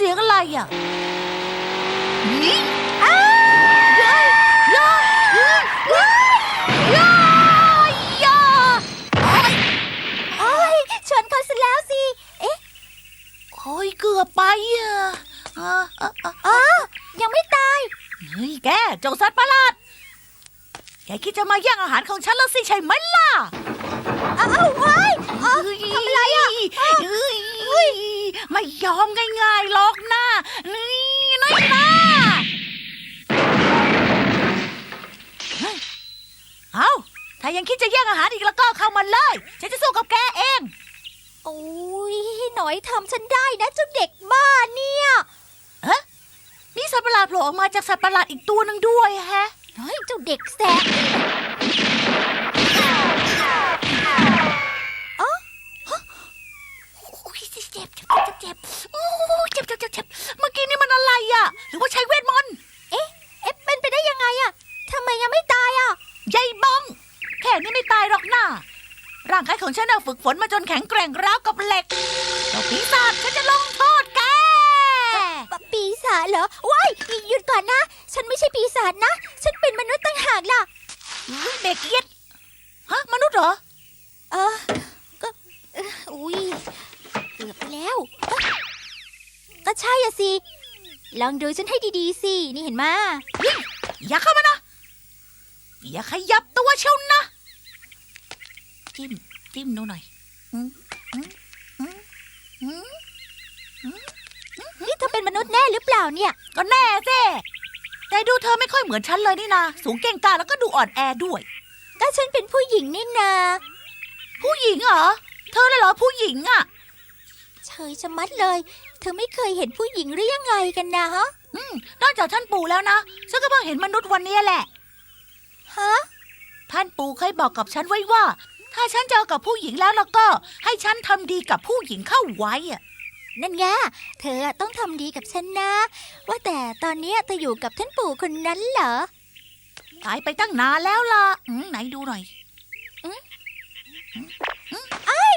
เสียงอะไรอะอ้าย้ยเย้ยเย้ยเย้ยเย้ยเย้ยโอ้ยชนเขาซะแล้วสิ เอ๊ะ โอ้ยเกือบไปอะอะอะอะอ๋อยังไม่ตาย เฮ้ยแกเจ้าสัตว์ประหลาด แกคิดจะมาแย่งอาหารของฉันแล้วสิใช่ไหมล่ะ อ้าวว้ายทำอะไรอะ ไม่ยอมง่ายายังคิดจะแย่งอาหารอีกแล้วก็เข้ามาเลย ฉันจะสู้กับแกเอง โอ้ยหน่อยทำฉันได้นะเจ้าเด็กบ้าเนี่ยนี่สัตว์ประหลาดโผล่ออกมาจากสัตว์ประหลาดอีกตัวหนึ่งด้วยแฮะ เฮ้ยเจ้าเด็กแสบอ๋อ โอ้ยเจ็บเจ็บเจ็บเจ็บโอ้ยเจ็บเจ็บเจ็บเจ็บเมื่อกี้นี่มันอะไรอะ หรือว่าใช้เวทมนต์ เอ๊ะ เอ๊ะ เป็นไปได้ยังไงอะทำไมยังไม่ตายอะ ยายบ้อง แค่นี้ไม่ตายหรอกนะ ร่างกายของฉันน่ะฝึกฝนมาจนแข็งแกร่งราวกับเหล็กเจ้าปีศาจฉันจะลงโทษแก ปะปีศาจเหรอว้ายหยุดก่อนนะ ฉันไม่ใช่ปีศาจนะ ฉันเป็นมนุษย์ต่างหากล่ะอุ๊ยเด็กเกียดฮะมนุษย์เหรอ เออ ก็เอ่ออุ้ยเกือบไปแล้วเอ๊ะก็ใช่อะสิ ลองดูฉันให้ดีๆสิ นี่เห็นมา อย่าเข้ามานะ อย่าขยับตัวเชียวนะ จิ้มจิ้มดูหน่อยนี่เธอเป็นมนุษย์แน่หรือเปล่าเนี่ย ก็แน่สิแต่ดูเธอไม่ค่อยเหมือนฉันเลยนี่นา สูงเก่งกาแล้วก็ดูอ่อนแอด้วย ก็ฉันเป็นผู้หญิงนี่นา ผู้หญิงเหรอ เธอเลยเหรอผู้หญิงอะเฉยชะมัดเลย เธอไม่เคยเห็นผู้หญิงหรือยังไงกันนะฮะอืมนอกจากท่านปู่แล้วนะ ฉันก็เพิ่งเห็นมนุษย์วันนี้แหละ ฮะ ท่านปู่เคยบอกกับฉันไว้ว่า ถ้าฉันเจอกับผู้หญิงแล้วแล้วก็ ให้ฉันทำดีกับผู้หญิงเข้าไว้อะนั่นไงเธอต้องทำดีกับฉันนะ ว่าแต่ตอนเนี้ยเธออยู่กับท่านปู่คนนั้นเหรอ ตายไปตั้งนานแล้วล่ะอืมไหนดูหน่อย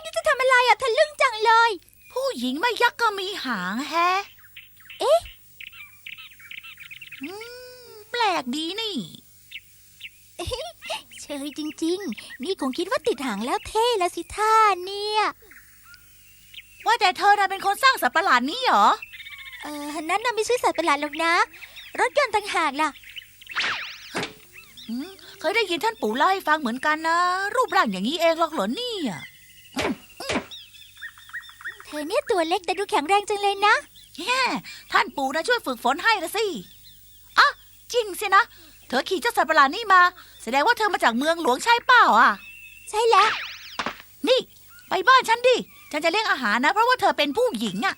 นี่จะทำอะไรอะทะลึ่งจังเลย ผู้หญิงไม่ยักษ์ก็มีหางแฮะ เอ๊ะ อืม แปลกดีนี่เช ยจริง ๆ นี่คงคิดว่าติดหางแล้วเท่ละสิท่าเนี่ย ว่าแต่เธอน่ะเป็นคนสร้างสัตว์ประหลาดนี้เหรอ เออนั่นน่ะไม่ใช่สัตว์ประหลาดหรอกนะ รถยนต์ต่างหากล่ะอืมเคยได้ยินท่านปู่เล่าให้ฟังเหมือนกันนะ รูปร่างอย่างนี้เองหรอกเหรอเนี่ยเธอเนี่ยตัวเล็กแต่ดูแข็งแรงจังเลยนะ แฮ่ท่านปู่นะช่วยฝึกฝนให้ละสิอะจริงสินะ เธอขี่เจ้าสัตว์ประหลาดนี่มา แสดงว่าเธอมาจากเมืองหลวงใช่เปล่าอะ ใช่แล้ว นี่ ไปบ้านฉันดิ ฉันจะเลี้ยงอาหารนะ เพราะว่าเธอเป็นผู้หญิงอะ